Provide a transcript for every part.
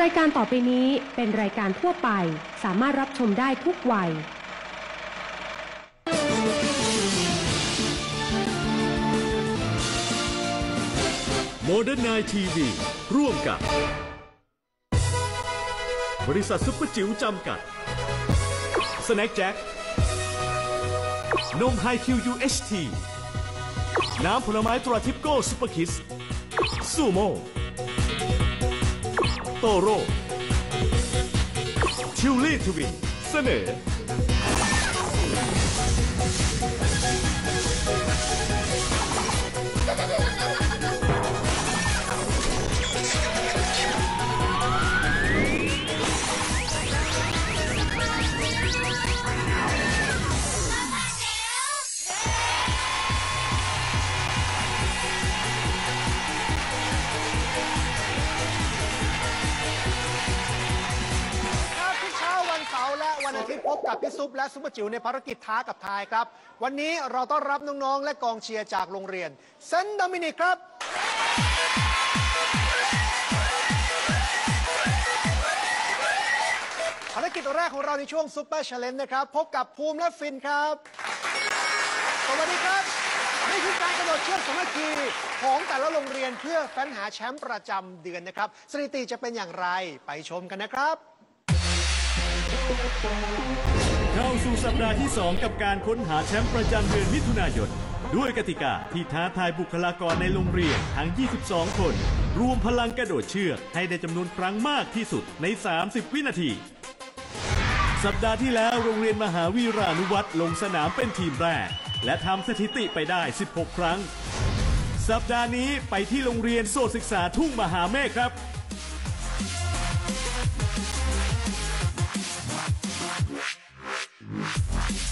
รายการต่อไปนี้เป็นรายการทั่วไป สามารถรับชมได้ทุกวัย โมเดิร์นไนทีวีร่วมกับ บริษัทซุปเปอร์จิ๋วจำกัดสแน็คแจ็คนมไฮคิว UHT น้ำผลไม้ตราทิปโก้ซุปเปอร์คิสซูโม่ โตโร่ทิวลี่ทวิ ซุปและซุปเปอร์จิ๋วในภารกิจท้ากับทายครับ วันนี้เราต้อนรับน้องๆ และกองเชียร์จากโรงเรียนเซนต์โดมินิกครับ ภารกิจแรกของเราในช่วงซุปเปอร์เชลเลนนะครับ พบกับภูมิและฟินครับ สวัสดีครับ นี่คือการกระโดดเชือกสามัคคีของแต่ละโรงเรียนเพื่อแฟ้นหาแชมป์ประจำเดือนนะครับ สถิติจะเป็นอย่างไรไปชมกันนะครับเข้า สู่สัปดาห์ที่ 2 กับการค้นหาแชมป์ประจำเดือนมิถุนายน ด้วยกติกาที่ท้าทายบุคลากรในโรงเรียนทั้ง 22 คน รวมพลังกระโดดเชือกให้ได้จำนวนครั้งมากที่สุดใน 30 วินาที สัปดาห์ที่แล้วโรงเรียนมหาวีรานุวัตรลงสนามเป็นทีมแรก และทำสถิติไปได้ 16 ครั้ง สัปดาห์นี้ไปที่โรงเรียนโสตศึกษาทุ่งมหาเมฆครับ Mm-hmm.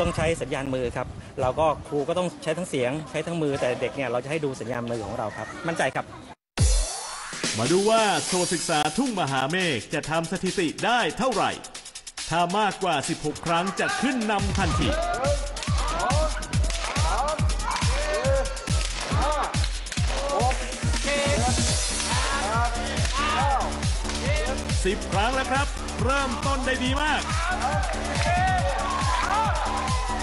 ต้องใช้สัญญาณมือครับเราก็ครูก็ต้องใช้ทั้งเสียง ใช้ทั้งมือแต่เด็กเนี่ยเราจะให้ดูสัญญาณมือของเราครับ มั่นใจครับ มาดูว่าโซศึกษาทุ่งมหาเมฆจะทำสถิติได้เท่าไหร่ ถ้ามากกว่า 16 ครั้งจะขึ้นนำทันทีสิบครั้งแล้วครับ เริ่มต้นได้ดีมาก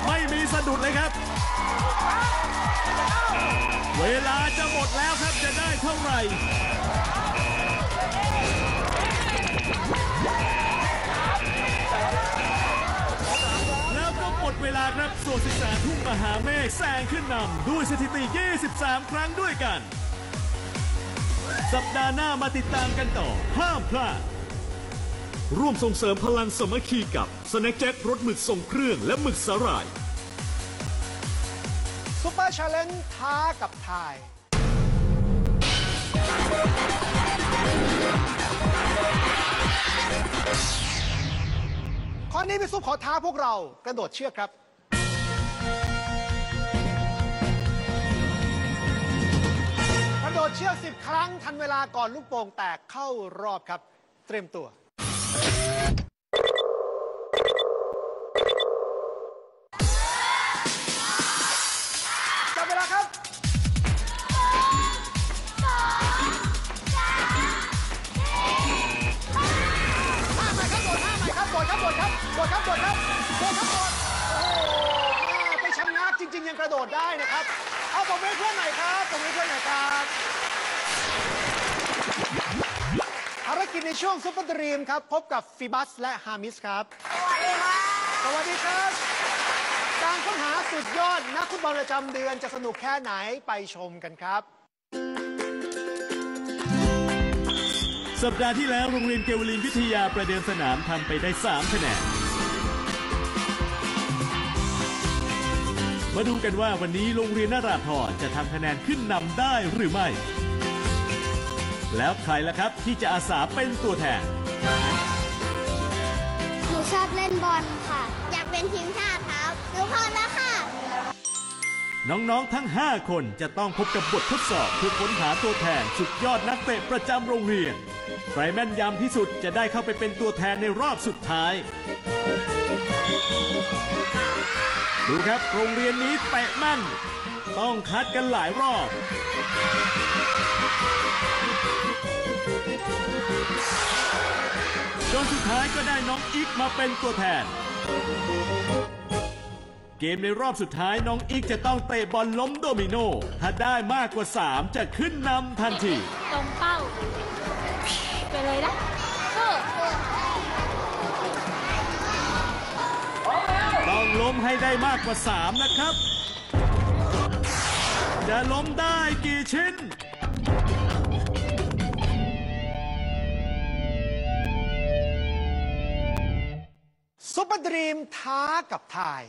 ไม่มีสะดุดเลยครับ เวลาจะหมดแล้วครับจะได้เท่าไหร่ แล้วก็หมดเวลาครับส่วนศึกษาทุ่งมหาเมฆแซงขึ้นนำด้วยสถิติ 23 ครั้งด้วยกัน สัปดาห์หน้ามาติดตามกันต่อห้ามพลาด ร่วมส่งเสริมพลังสมัคคีกับสแน็คแจ็ครสหมึกส่งเครื่องและหมึกสาหร่าย ซุปเปอร์ชาเลนจ์ท้ากับทาย ข้อนี้พี่ซุปขอท้าพวกเรากระโดดเชือกครับ กระโดดเชือก 10 ครั้งทันเวลาก่อนลูกโป่งแตกเข้ารอบครับ เตรียมตัว โดดครับโดดครับโดดครับโดดครับโดดโอ้โหแม่ไปชะงักจริง ๆ ยังกระโดดได้นะครับ เอาผมให้เพื่อนหน่อยครับผมให้เพื่อนหน่อยครับภารกิจในช่วงซุปเปอร์ดรีมครับ พบกับฟิบัสและฮามิสครับ สวัสดีครับ การค้นหาสุดยอดนักฟุตบอลประจำเดือนจะสนุกแค่ไหนไปชมกันครับ สัปดาห์ที่แล้วโรงเรียนเกวลินวิทยาประเดิมสนามทำไปได้3คะแนน มาดูกันว่าวันนี้โรงเรียนนาราธรจะทำคะแนนขึ้นนำได้หรือไม่ แล้วใครล่ะครับที่จะอาสาเป็นตัวแทนล่นบอลค่ะ อยากเป็นทีมชาติครับหนูพอแล้วค่ะ น้องๆทั้ง 5 คนจะต้องพบกับบททดสอบเพื่อค้นหาตัวแทนสุดยอดนักเตะประจำโรงเรียน ใครแม่นยำที่สุดจะได้เข้าไปเป็นตัวแทนในรอบสุดท้าย ดูครับโรงเรียนนี้เตะแม่น ต้องคัดกันหลายรอบ จนสุดท้ายก็ได้น้องอิกมาเป็นตัวแทน เกมในรอบสุดท้ายน้องอิกจะต้องเตะบอลล้มโดมิโน ถ้าได้มากกว่า 3 จะขึ้นนำทันที ตรงเป้า ไปเลยนะ ให้ได้มากกว่า 3 นะครับ จะล้มได้กี่ชิ้น ซุปเปอร์ดรีมท้ากับทาย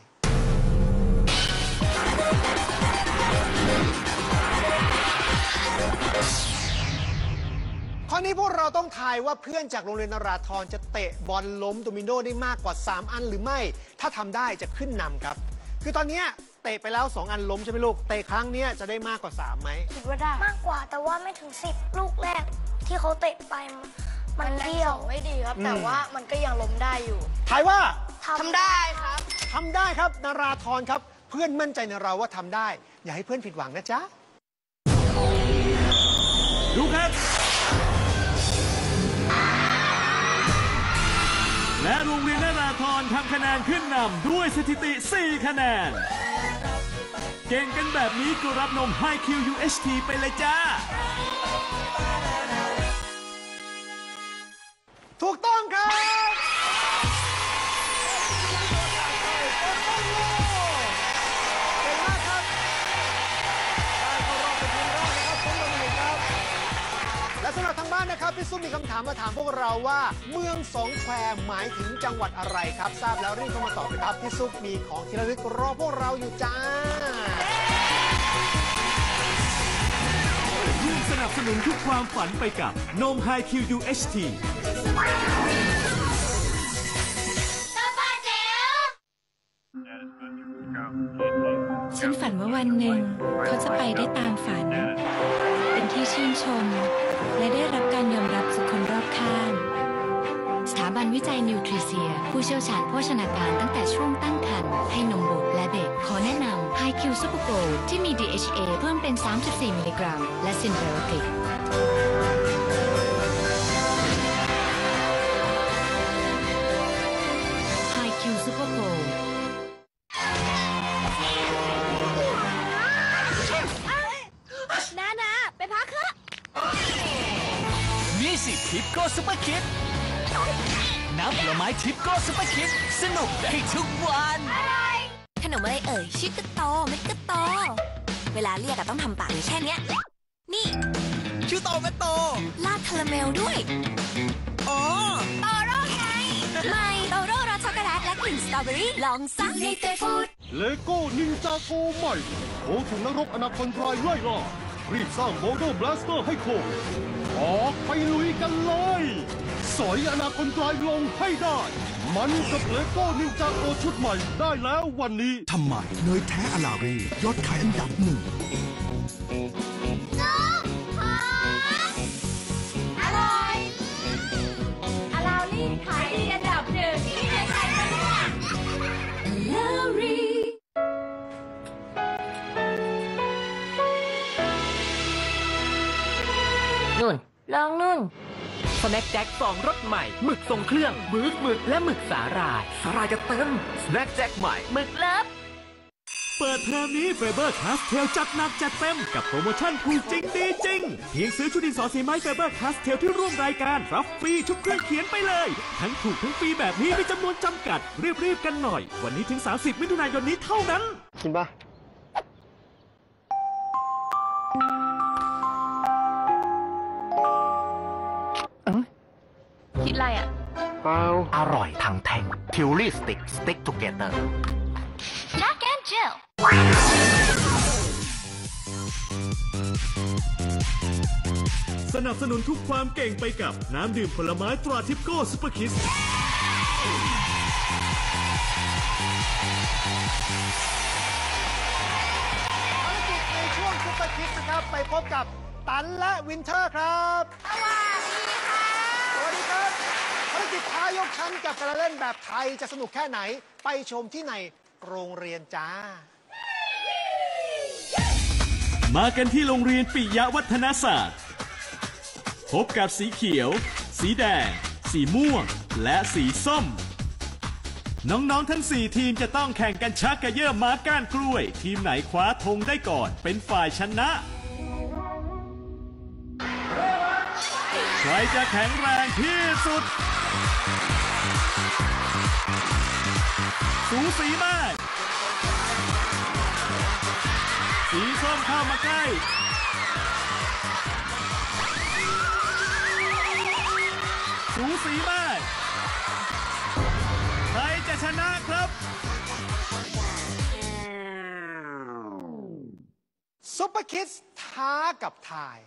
ข้อนี้พวกเราต้องทายว่าเพื่อนจากโรงเรียนนราธรจะเตะบอลล้มโดมิโนได้มากกว่า 3 อันหรือไม่ ถ้าทำได้จะขึ้นนำครับ คือตอนเนี้ยเตะไปแล้ว 2 อันล้มใช่ไหมลูก เตะครั้งเนี้ยจะได้มากกว่า 3 ไหม คิดว่าได้มากกว่าแต่ว่าไม่ถึงสิบลูกแรกที่เขาเตะไปมันเดี่ยว ไม่ดีครับอืมแต่ว่ามันก็ยังล้มได้อยู่ทายว่า ทำได้ครับ ทำได้ครับนาราธรครับ เพื่อนมั่นใจในเราว่าทำได้ อย่าให้เพื่อนผิดหวังนะจ๊ะ ดูครับ และโรงเรียนนาราธรทำคะแนนขึ้นนำด้วยสถิติ 4 คะแนน เก่งกันแบบนี้ก็รับนม High Q UHT ไปเลยจ้า ถูกต้อง นนะครับพี่ซุปมีคำถามมาถามพวกเราว่า เมืองสองแควหมายถึงจังหวัดอะไรครับ ทราบแล้วรีบเข้ามาตอบนะครับพี่ซุปมีของที่ระลึกรอพวกเราอยู่จ้าร่วมสนับสนุนทุกความฝันไปกับนมไฮคิว UHT ฉัน 34 มิลลิกรัม และซินไบโอติก High Q Super Go นานาไปพักเถอะนี่สิทิปโก้ซุปเปอร์คิดน้ำผลไม้ทิปโก้ซุปเปอร์คิดสนุกได้ทุกวัน ขนมอะไรเอ่ยชื่อกระโตเม็ดกระโต เวลาเรียกอะต้องทำปากอย่างแค่เนี้ย นี่ชื่อโตเป็นโต ลาดคาราเมลด้วย อ๋อ โตโร่ไงไม่โตโร่รสช็อกโกแลตและกลิ่นสตรอเบอรี่ลองซักในเฟฟูดเลโก้นินจาโกใหม่โถถุงนรกอนาคอนทรายไล่ล่ารีบสร้างโมโดบลาสเตอร์ให้โคงออกไปลุยกันเลย สอยอนาคอนทรายลงให้ได้ มันกับเลโก้นินจาโกชุดใหม่ได้แล้ววันนี้ทำไมเนยแท้อลารียอดขายอันดับหนึ่งอร่อยอร่อยลี่ขายดีอันดับหนึ่งนี่ใครกันเนี่ยนุ่นลองนุ่น สแน็คแจ็คสองรสใหม่หมึกทรงเครื่องหมึกหมึกและหมึกสาหร่าย สาหร่ายจะเต็มสแน็คแจ็คใหม่หมึกเลิฟเปิดเทอมนี้เฟเบอร์คาสเทลจัดหนักจัดเต็ม กับโปรโมชั่นถูกจริงดีจริง เพียงซื้อชุดดินสอสีไม้เฟเบอร์คาสเทลที่ร่วมรายการรับฟรีชุดเครื่องเขียนไปเลย ทั้งถูกทั้งฟรีแบบนี้มีจำนวนจำกัด รีบๆกันหน่อย วันนี้ถึง 30 มิถุนายนนี้เท่านั้น กินปะ อะไรอะ เปล่าอร่อยทั้งแท่งทิวรี่สติ๊กสติ๊กทูเกเตอร์ Jack and Jill สนับสนุนทุกความเก่งไปกับน้ำดื่มผลไม้ตราทิปโก้ซุปเปอร์คิส ภารกิจในช่วงซุปเปอร์คิดนะครับ ไปพบกับตันและวินเทอร์ครับสวัสดีครับ สิบท้ายกชั้นกับการเล่นแบบไทยจะสนุกแค่ไหนไปชมที่ในโรงเรียนจ้า มากันที่โรงเรียนปิยวัฒนศาสตร์ พบกับสีเขียว สีแดง สีม่วง และสีส้ม น้องๆทั้ง 4 ทีมจะต้องแข่งกันชักกระเยื่อม้าก้านกล้วย ทีมไหนคว้าธงได้ก่อน เป็นฝ่ายชนะ ใครจะแข็งแรงที่สุด สูสีมาก สีส้มเข้ามาใกล้ สูสีมาก ใครจะชนะครับ ซุปเปอร์คิดท้ากับทาย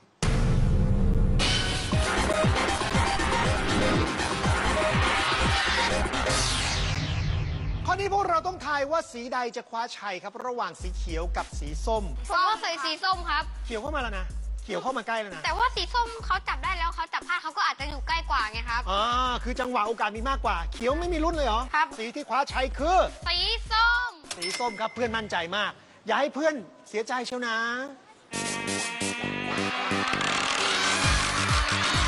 ข้อนี้พวกเราต้องทายว่าสีใดจะคว้าชัยครับ ระหว่างสีเขียวกับสีส้ม ผมว่าใส่สีส้มครับ เขียวเข้ามาแล้วนะ เขียวเข้ามาใกล้แล้วนะ แต่ว่าสีส้มเขาจับได้แล้วเขาจับพลาดเขาก็อาจจะอยู่ใกล้กว่าไงครับ อ่า คือจังหวะโอกาสมีมากกว่า เขียวไม่มีรุ่นเลยเหรอ ครับ สีที่คว้าชัยคือ สีส้ม สีส้มครับเพื่อนมั่นใจมาก อย่าให้เพื่อนเสียใจเชียวนะ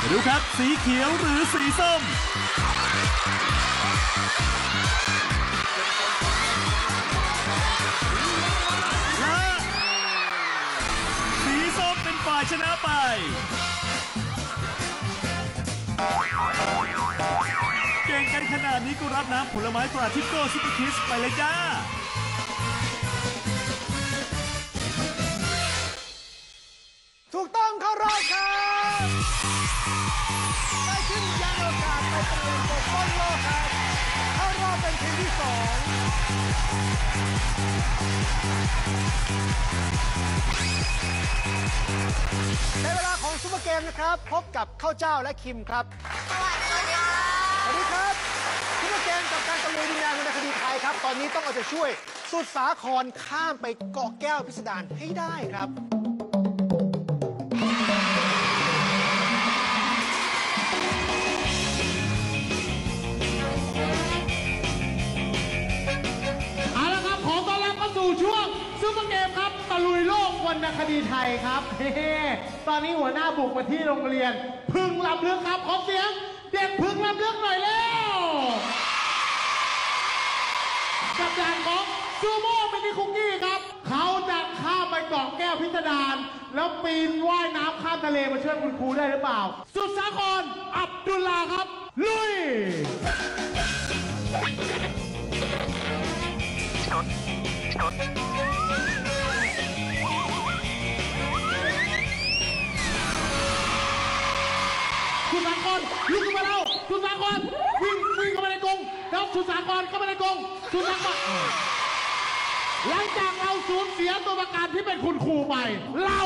มาดูครับ สีเขียวหรือสีส้มายชนะไป เก่งกันขนาดนี้ก็รับน้ำผลไม้ตราทิปโก้ซุปเปอร์คิสไปเลยจ้าถูกต้องเข้ารอบครับได้ขึ้นยานอวกาศไปเตรียมปกป้องโลกครับ รอบเป็นทีมที่สองในเวลาของซุปเปอร์เกมนะครับ พบกับข้าวเจ้าและคิมครับ สวัสดีครับสวัสดีครับซุปเปอร์เกมกับการตะลุยดินแดนวรรณคดีไทยครับ ตอนนี้ต้องเอาใจช่วย สุดสาครข้ามไปเกาะแก้วพิสดารให้ได้ครับ รรณคดีไทยครับเฮ้ตอนนี้หัวหน้าบุกมาที่โรงเรียน พึ่งลำลึกครับขอเสียง เด็กพึ่งลำลึกหน่อยเร็วกับด่านของซูโม่มินิคุกกี้ครับ เขาจะข้ามไปเกาะแก้วพิสดารแล้วปีนว่ายน้ำข้ามทะเลมาช่วยคุณครูได้หรือเปล่า สุดสาครอับดุลลาครับ ลุยสุสาค รลุกขึ้นมาแล้วสุสาครวิ่งวิ่งเข้ามาในกรงแล้วสุสาครเข้ามาในกรงสุสาครหลังจากเราสูญเสียตัวประกันที่เป็นคุณครูไป เรา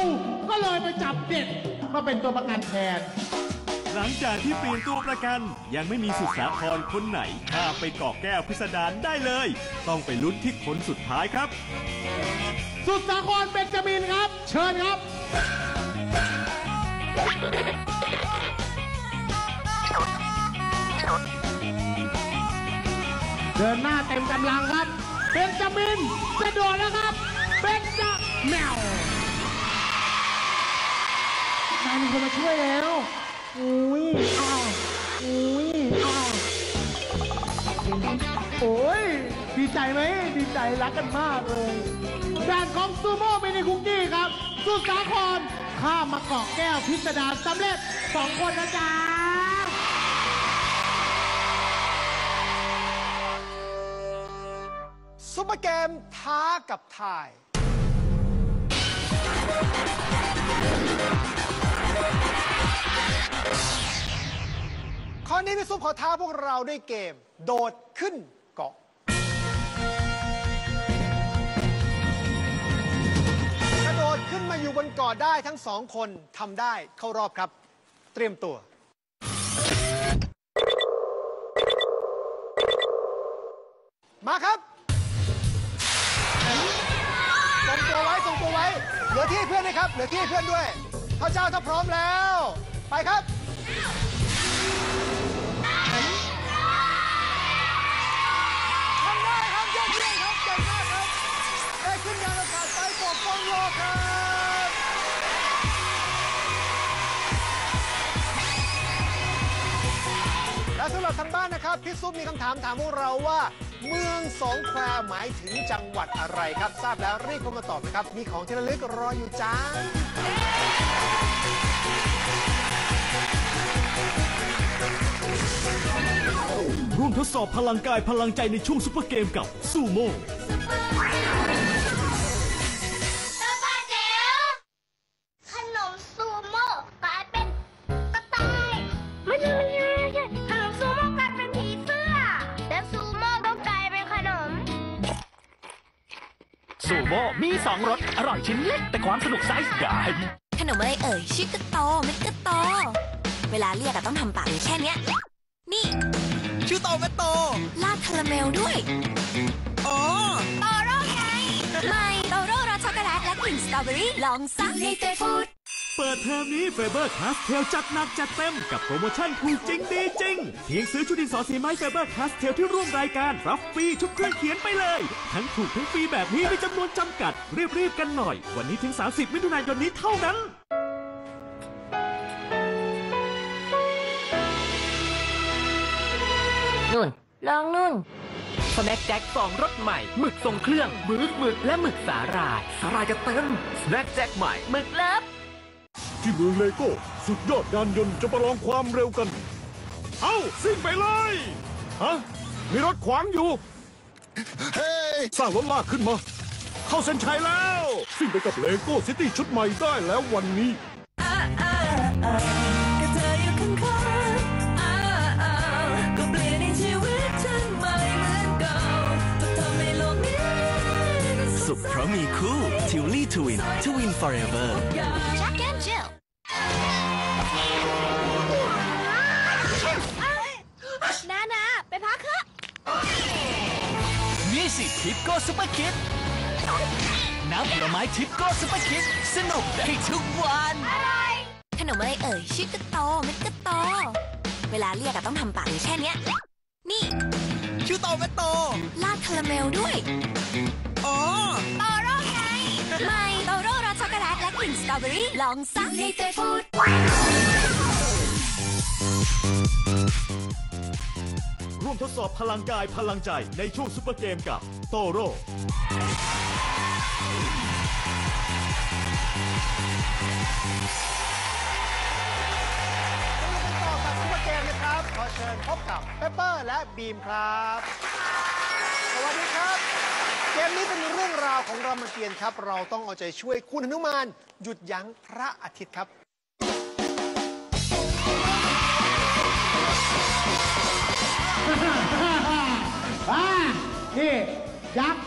ก็เลยไปจับเด็กมาเป็นตัวประกันแทน หลังจากที่เปลี่ยนตัวประกัน ยังไม่มีสุดสาครคนไหนข้ามไปเกาะแก้วพิสดารได้เลย ต้องไปลุ้นที่คนสุดท้ายครับ สุสาครเบนจามินครับ เชิญครับ ดินหน้าเต็มกำลังครับ เบนจามินจะโดดแล้วครับ เบนจาแมวนายมีคนมาช่วยแล้ว อุ้ยอ้าวอุ้ยอ้าวโอ้ย ดีใจไหม ดีใจรักกันมากเลยด่านของซูโม่มินิคุกกี้ครับ สุสาครข้ามมาเกาะแก้วพิสดารสำเร็จสองคนนะจ๊ะ ปเปอร์เกมท้ากับทาย ข้อนี้พี่ซุปขอท้าพวกเราด้วยเกม โดดขึ้นเกาะ กระโดดขึ้นมาอยู่บนเกาะได้ทั้งสองคนทำได้เข้ารอบครับ เตรียมตัว มาครับ งตัวไว้ทรงตัวไว้ เหลือที่เพื่อนนะครับ เหลือที่เพื่อนด้วยข้าเจ้าถ้าพร้อมแล้ว ไปครับทำได้ครับยอดเยี่ยมครับเก่งมากครับได้ขึ้นยานอากาศไปปกป้องโลกครับและสำหรับทางบ้านนะครับพี่ซุปมีคำถามถามพวกเราว่า เมืองสองแควหมายถึงจังหวัดอะไรครับ ทราบแล้วรีบเข้ามาตอบนะครับ มีของที่ระลึกรออยู่จ้า ร่วมทดสอบพลังกายพลังใจในช่วงซุปเปอร์เกมกับซูโม่ สองรสอร่อยชิ้นเล็กแต่ความสนุกไซส์ใหญ่ขนมอะไรเอ่ยชื่อก็โตเม็ดก็โต เวลาเรียกอะต้องทำปากอยู่แค่เนี้ย นี่ชื่อโตเป็นโตลาดคาราเมลด้วยอ๋อโตโร่ไงไม่โตโร่รสช็อกโกแลตและกลิ่นสตรอเบอรี่ลองซักในเฟฟูดเปิ ดเทอมนี้เฟเบอร์คาสเทลจัดหนักจัดเต็มกับโปรโมชั่นถูกจริงดีจริง เพียงซื้อชุดดินสอสีไม้เฟเบอร์คาสเทลที่ร่วมรายการรับฟรีชุดเครื่องเขียนไปเลย ทั้งถูกทั้งฟรีแบบนี้มีจำนวนจำกัด รีบๆกันหน่อย วันนี้ถึง 30 มิถุนายนนี้เท่านั้นนุ่นลองนุ่นสแน็คแจ็คสองรสใหม่หมึกทรงเครื่องหมึกหมึกและหมึกสาหร่ายสาหร่ายจะเต็มสแน็คแจ็คใหม่หมึกเลิฟ ที่เมืองเลโก้สุดยอดยานยนต์จะประลองความเร็วกัน เอ้าซิ่งไปเลย ฮะ มีรถขวางอยู่ เฮ้สร้างรถลากขึ้นมา เข้าเส้นชัยแล้ว ซิ่งไปกับเลโก้ซิตี้ชุดใหม่ได้แล้ววันนี้ ก็เธออยู่ข้างๆอ้าวๆก็เปลี่ยนในชีวิตฉันไม่เหมือนเก่าจะทำให้โลกนี้ สุขเพราะมีคู่ทิวลี่ทวินทวิน forever ชักแก้มเสนุกได้ทุกวัน ขนมอะไรเอ่ยชื่อก็โตเม็ดก็โต เวลาเรียกอะต้องทำปากอยู่แค่เนี้ย นี่ชื่อโตเป็นโต ลาดคาราเมลด้วยอ๋อโตโร่ไงไม่โตโร่รสช็อกโกแลตและกลิ่นสตรอเบอรี่ลองซักในเฟฟูดร่วมทดสอบพลังกายพลังใจในช่วงซุปเปอร์เกมกับโตโร่ ต่อกับซุปเปอร์เกมนะครับ ขอเชิญพบกับเปเปอร์และบีมครับ สวัสดีครับ เกมนี้เป็นเรื่องราวของรามเกียรติ์ครับ เราต้องเอาใจช่วยคุณหนุมาน หยุดยั้งพระอาทิตย์ครับ อ่านี่ยักษ์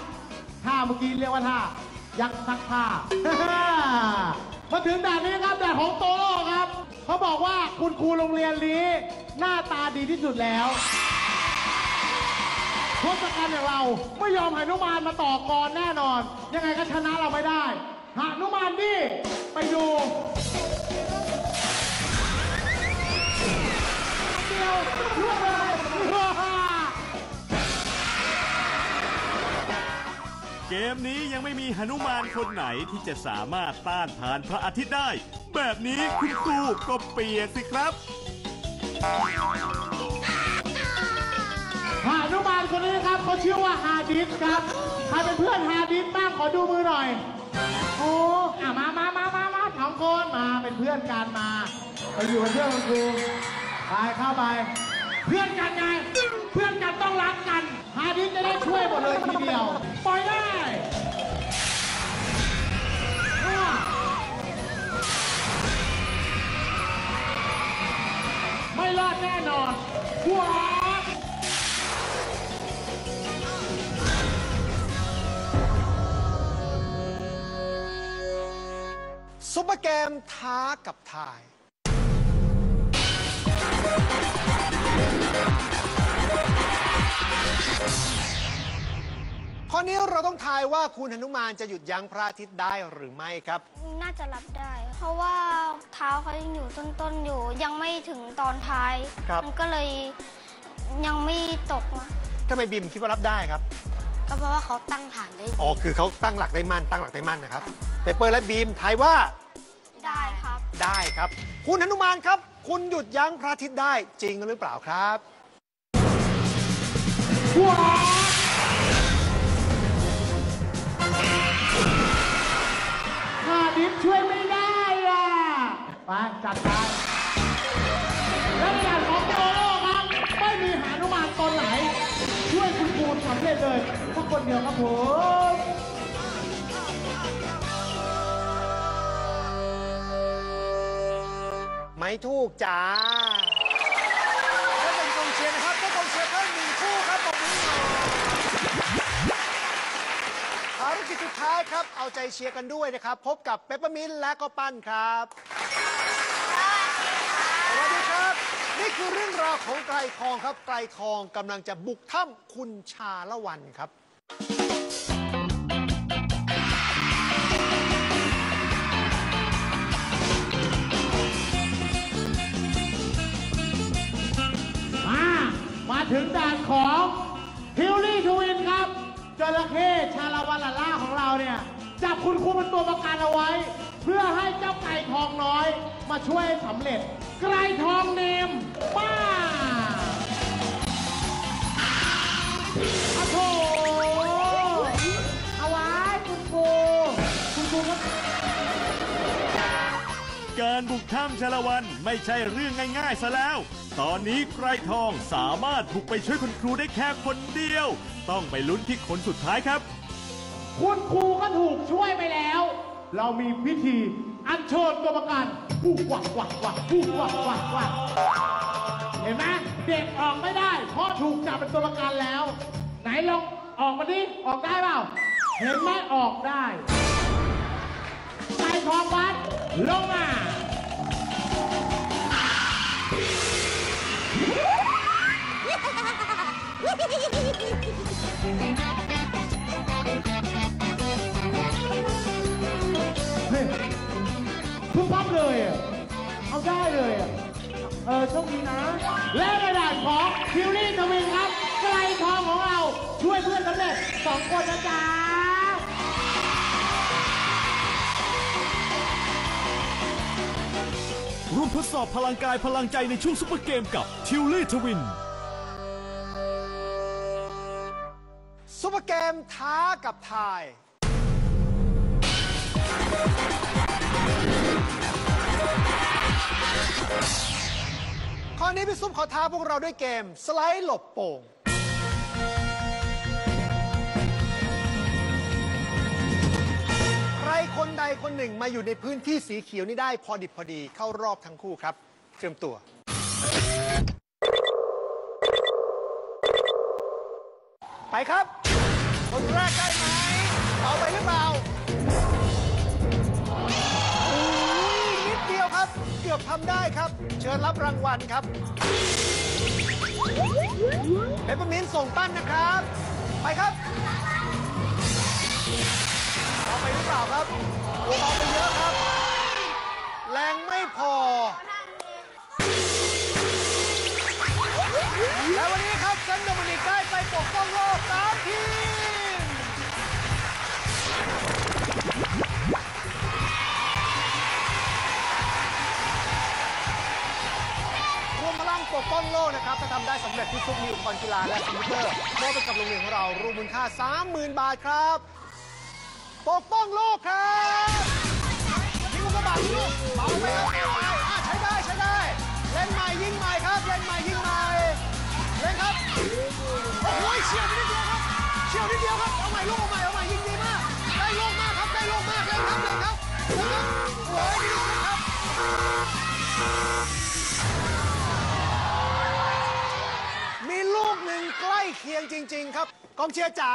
ท่าเมื่อกี้เรียกว่าท่า ยักษ์ซักผ้า มาถึงด่านนี้ครับด่านของโตโร่ครับ เขาบอกว่าคุณครูโรงเรียนนี้ หน้าตาดีที่สุดแล้วทศกัณฐ์อย่างเราไม่ยอมห้นุมานมาต่อกรแน่นอน ยังไงก็ชนะเราไม่ได้หานุมานนี่ไปดู มนี้ยังไม่มีหนุมานคนไหนที่จะสามารถต้านทานพระอาทิตย์ได้ แบบนี้คุณครูก็เปียกสิครับหานุมานคนนี้นะครับเขาชื่อว่าฮาดิสครับใครเป็นเพื่อนฮาดิสบ้างขอดูมือหน่อยโอ้อะมามามามามาสองคนมาเป็นเพื่อนกันมาไปอยู่เป็นเพื่อนคุณครูไปเข้าไป เพื่อนกันไง เพื่อนกันต้องรักกัน ฮาดิสจะได้ช่วยหมดเลยทีเดียว ปล่อยได้ไม่รอดแน่นอนว้าซุปเปอร์เกมท้ากับทาย กนี้เราต้องทายว่าคุณหนุมานจะหยุดยั้งพระอาทิตย์ได้หรือไม่ครับ น่าจะรับได้ เพราะว่าเท้าเขายังอยู่ต้นๆอยู่ ยังไม่ถึงตอนท้าย ครับ มันก็เลยยังไม่ตกมาทำไมบิมคิดว่ารับได้ครับ ก็เพราะว่าเขาตั้งฐานได้ อ๋อ คือเขาตั้งหลักได้มั่น ตั้งหลักได้มั่นนะครับเปเปอร์และบีมทายว่าได้ครับ ได้ครับ คุณหนุมานครับ คุณหยุดยั้งพระอาทิตย์ได้จริงหรือเปล่าครับ ข้าดิฟช่วยไม่ได้อะไปจัดการและในการของโตโร่ครับ ไม่มีหานุมานตนไหน ช่วยคุณครูสำเร็จเลยสักคนเดียวครับผมไม่ถูกจ้า ท้ายครับเอาใจเชียร์กันด้วยนะครับ พบกับเปปเปอร์มินและก็ปั้นครับสวัสดีครับ นี่คือเรื่องราวของไกรทองครับ ไกรทองกำลังจะบุกถ้ำคุณชาละวันครับ ระเข้ชาลาวันลาล่าของเราเนี่ยจับคุณครูเป็นตัวประกันเอาไว้ เพื่อให้เจ้าไก่ทองน้อย มาช่วยสำเร็จ ไก่ทองเนมป้าอะโถเอาไว้คุณครูคุณครูก็การบุกถ้ำชาละวันไม่ใช่เรื่องง่ายๆซะแล้ว ตอนนี้ไกรทองสามารถบุกไปช่วยคุณครูได้แค่คนเดียว ต้องไปลุ้นที่คนสุดท้ายครับ คุณครูก็ถูกช่วยไปแล้ว เรามีพิธีอัญเชิญตัวประกันผู้กวักกวักกวักผู้กวักกวักกวักเห็นไหมเด็กออกไม่ได้ เพราะถูกจับเป็นตัวประกันแล้ว ไหนลองออกมาดิออกได้เปล่า เห็นไหมออกได้ไก่ทองวัดลงมา เฮ้ยพึ่งพับเลยอะเอาได้เลยอะเออโชคดีนะ และในด่านของคิวรี่ทวินครับไกลทองของเราช่วยเพื่อนสำเร็จสองคนนะจ๊ะร่วมทดสอบพลังกายพลังใจในช่วงซุปเปอร์เกมกับทิวลี่ทวิน ซุปเปอร์เกมท้ากับทาย ข้อนี้พี่ซุปขอท้าพวกเราด้วยเกม สไลด์หลบโป่ง ใครคนใดคนหนึ่งมาอยู่ในพื้นที่สีเขียวนี้ได้พอดิบพอดีเข้ารอบทั้งคู่ครับ เตรียมตัว ไปครับ คนแรกได้ไหมเอาไปหรือเปล่าโอ้ยนิดเดียวครับ เกือบทำได้ครับ เชิญรับรางวัลครับเปปเปอร์มินส่งปั้นนะครับ ไปครับเอาไปหรือเปล่าครับโอ้เอาไปเยอะครับ แรงไม่พอ และวันนี้ครับเซนโดมินิกได้ไปปกป้องโลกสามที โลกนะครับ ถ้าทำได้สำเร็จที่ซุปมีอุปกรณ์กีฬาและคอมพิวเตอร์มอบไปกับโรงเรียนของเรารวมมูลค่า 30,000 บาทครับ ปกป้องโลกครับยิงอุกกาบาตลูกเอาไปเอาไปอะใช้ได้ใช้ได้ เล่นใหม่ยิงใหม่ครับ เล่นใหม่ยิงใหม่ เล่นครับ โอ้โหเฉียวนิดเดียวครับเฉียวนิดเดียวครับ เอาใหม่ลูกเอาใหม่เอาใหม่ยิงดี เคียงจริง ๆ ครับกองเชียร์จ๋า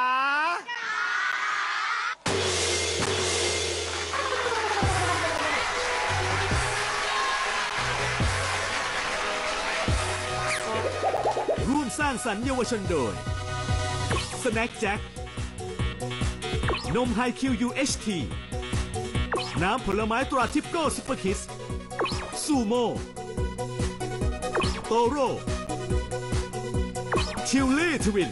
ร่วมสร้างสรรค์เยาวชนโดย Snack Jack นมไฮคิว UHT น้ำผลไม้ตราทิปโก้ซุปเปอร์คิสซูโม่โตโร่ ทิวลี่ทวิน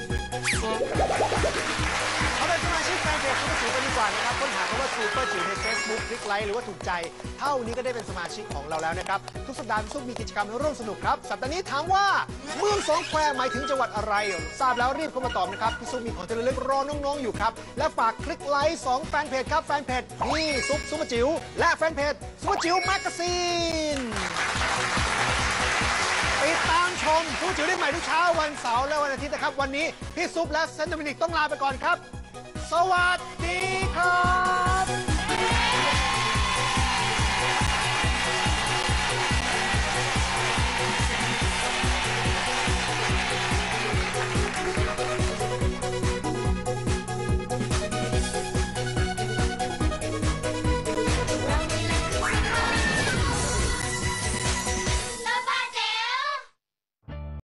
เขาเป็นสมาชิกแฟนเพจซุปเปอร์จิ๋วกันดีกว่านะครับค้นหาคำว่าซูเปอร์จิ๋วใน Facebook คลิกไลค์หรือว่าถูกใจ เท่านี้ก็ได้เป็นสมาชิกของเราแล้วนะครับ ทุกสัปดาห์พี่ซุปมีกิจกรรมร่วมสนุกครับ สัปดาห์นี้ถามว่าเมืองสองแควหมายถึงจังหวัดอะไร ทราบแล้วรีบเข้ามาตอบนะครับพี่ซุปมีของที่ระลึกรอน้องๆอยู่ครับ และฝากคลิกไลค์สองแฟนเพจครับแฟนเพจนี่ซุปซุปเปอร์จิ๋วและแฟนเพจซุปเปอร์จิ๋วแมกกาซีน ชมผู้จิ๋วได้ใหม่ทุกเช้าวันเสาร์และวันอาทิตย์นะครับ วันนี้พี่ซุปและเซนต์โดมินิกต้องลาไปก่อนครับ สวัสดีครับ